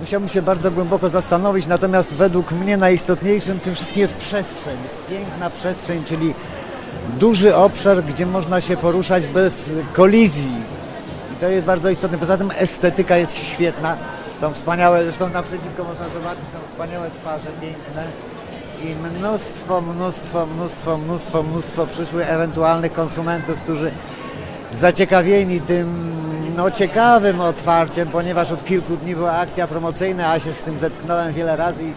Musiałbym się bardzo głęboko zastanowić, natomiast według mnie najistotniejszym tym wszystkim jest przestrzeń. Jest piękna przestrzeń, czyli duży obszar, gdzie można się poruszać bez kolizji. I to jest bardzo istotne. Poza tym estetyka jest świetna. Są wspaniałe, zresztą naprzeciwko można zobaczyć, są wspaniałe twarze, piękne. I mnóstwo, mnóstwo, mnóstwo, mnóstwo, mnóstwo przyszłych ewentualnych konsumentów, którzy zaciekawieni tym no, ciekawym otwarciem, ponieważ od kilku dni była akcja promocyjna, a się z tym zetknąłem wiele razy i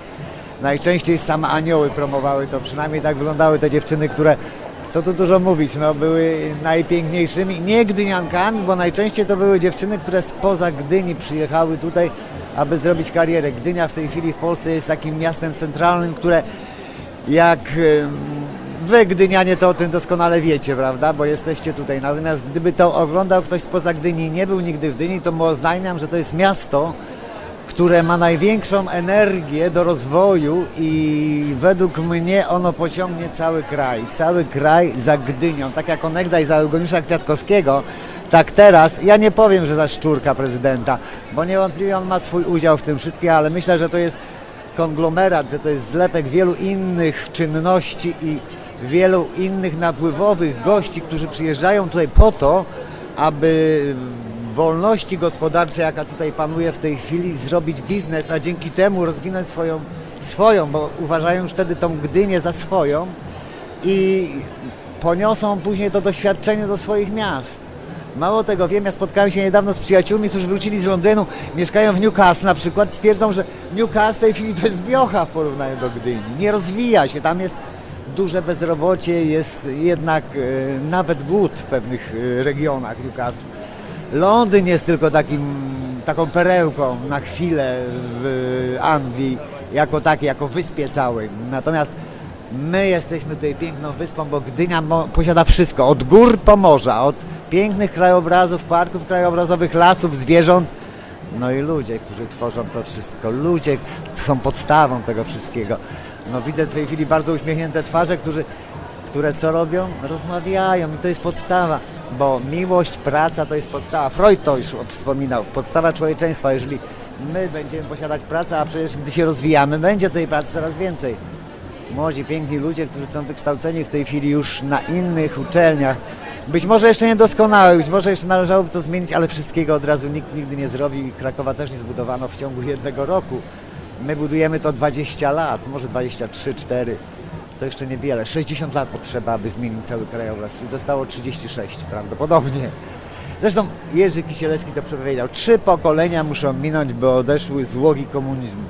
najczęściej same anioły promowały to, przynajmniej tak wyglądały te dziewczyny, które, co tu dużo mówić, no, były najpiękniejszymi, nie gdyniankami, bo najczęściej to były dziewczyny, które spoza Gdyni przyjechały tutaj, aby zrobić karierę. Gdynia w tej chwili w Polsce jest takim miastem centralnym, które jak wy Gdynianie to o tym doskonale wiecie, prawda, bo jesteście tutaj. Natomiast gdyby to oglądał ktoś spoza Gdyni i nie był nigdy w Gdyni, to mu oznajmiam, że to jest miasto, które ma największą energię do rozwoju i według mnie ono pociągnie cały kraj. Cały kraj za Gdynią. Tak jak onegdaj za Eugeniusza Kwiatkowskiego, tak teraz, ja nie powiem, że za Szczurka prezydenta, bo niewątpliwie on ma swój udział w tym wszystkim, ale myślę, że to jest konglomerat, że to jest zlepek wielu innych czynności i wielu innych napływowych gości, którzy przyjeżdżają tutaj po to, aby wolności gospodarczej, jaka tutaj panuje w tej chwili, zrobić biznes, a dzięki temu rozwinąć swoją, swoją bo uważają już wtedy tą Gdynię za swoją i poniosą później to doświadczenie do swoich miast. Mało tego wiem, ja spotkałem się niedawno z przyjaciółmi, którzy wrócili z Londynu, mieszkają w Newcastle na przykład, twierdzą, że Newcastle w tej chwili to jest wiocha w porównaniu do Gdyni. Nie rozwija się, tam jest duże bezrobocie, jest jednak e, nawet głód w pewnych e, regionach Newcastle. Londyn jest tylko takim, taką perełką na chwilę w Anglii, jako takiej, jako wyspie całej. Natomiast my jesteśmy tutaj piękną wyspą, bo Gdynia posiada wszystko, od gór po morza, od pięknych krajobrazów, parków krajobrazowych, lasów, zwierząt, no i ludzie, którzy tworzą to wszystko. Ludzie są podstawą tego wszystkiego. No widzę w tej chwili bardzo uśmiechnięte twarze, którzy, które co robią? Rozmawiają i to jest podstawa, bo miłość, praca to jest podstawa. Freud to już wspominał, podstawa człowieczeństwa. Jeżeli my będziemy posiadać pracę, a przecież gdy się rozwijamy, będzie tej pracy coraz więcej. Młodzi, piękni ludzie, którzy są wykształceni w tej chwili już na innych uczelniach. Być może jeszcze niedoskonałe, być może jeszcze należałoby to zmienić, ale wszystkiego od razu nikt nigdy nie zrobił i Krakowa też nie zbudowano w ciągu jednego roku. My budujemy to 20 lat, może 23, 4. To jeszcze niewiele. 60 lat potrzeba, aby zmienić cały krajobraz, czyli zostało 36 prawdopodobnie. Zresztą Jerzy Kisielewski to przepowiedział. Trzy pokolenia muszą minąć, by odeszły złogi komunizmu.